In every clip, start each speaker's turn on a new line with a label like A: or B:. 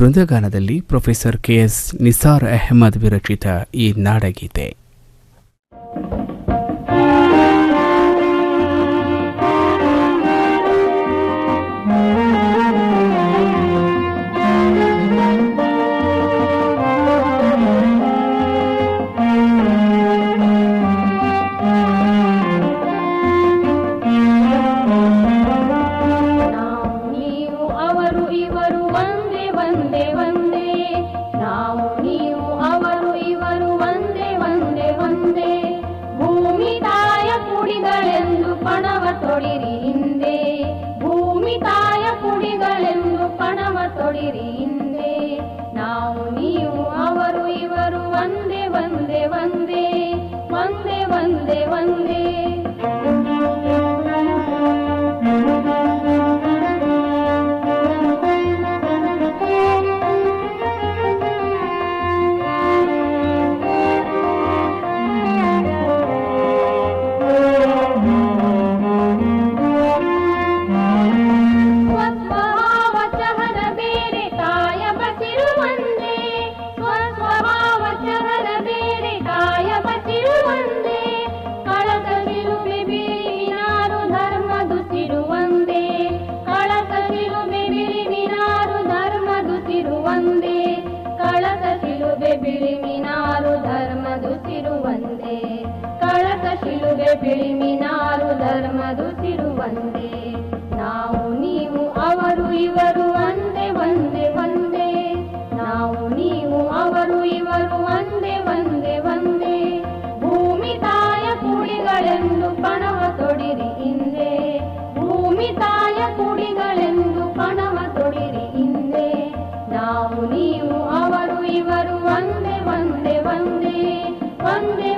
A: ವೃಂದಗಾನದಲ್ಲಿ professor K S Nisar Ahmed ವಿರಚಿತ ಈ ನಾಡಗೀತೆ.
B: ತಾಯ ಕುಡಿಗಳೆಂದು ಪಣವ ತೊಡಿರಿ ಹಿಂದೆ ನಾವು ನೀವು ಅವರು ಇವರು ಒಂದೇ ಒಂದೇ ಒಂದೇ ಒಂದೇ ಒಂದೇ ಒಂದೇ ದುಸಿರುವಂದೇ ಕಳಕ ಶಿಲುಬೆ ಬಿಳಿಮಿನಾರು ಧರ್ಮದು ದುಸಿರುವಂದೇ ನಾವು ನೀವು ಅವರು ಇವರು One day.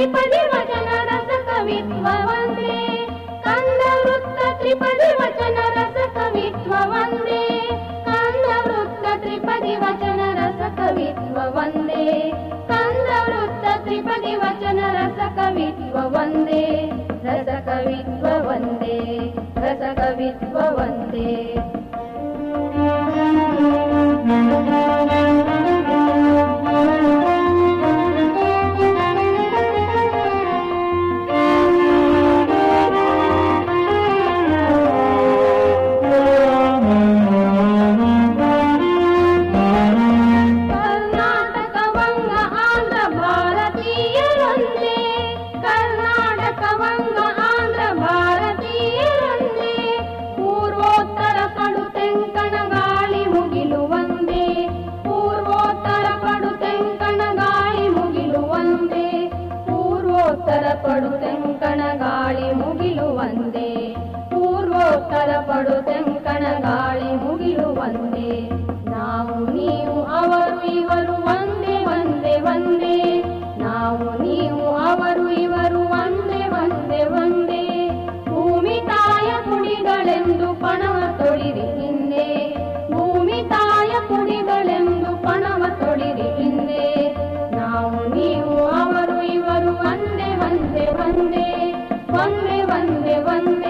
B: त्रिपदी वचन रस कवित्व वंदे कांद वृत्त त्रिपदी वचन रस कवित्व वंदे वृत्त त्रिपदी वचन रस कवित्व वृत्त त्रिपदी वचन रस कवित्व रस कवित्व वंदे रस कवित्व वंदे ಪಡು ತೆಂಕಣ ಗಾಳಿ ಮುಗಿಲು ಒಂದೇ. ಪೂರ್ವೋತ್ತರ ಪಡು ತೆಂಕಣ ಗಾಳಿ ಮುಗಿಲು ಒಂದೇ. ನಾವು ನೀವು, ಅವರು ಇವರು वन्दे वन्दे वन्दे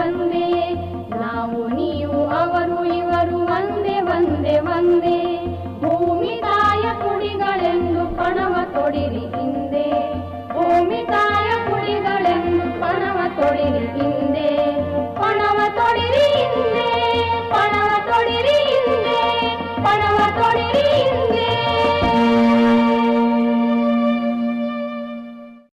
B: छोड़ी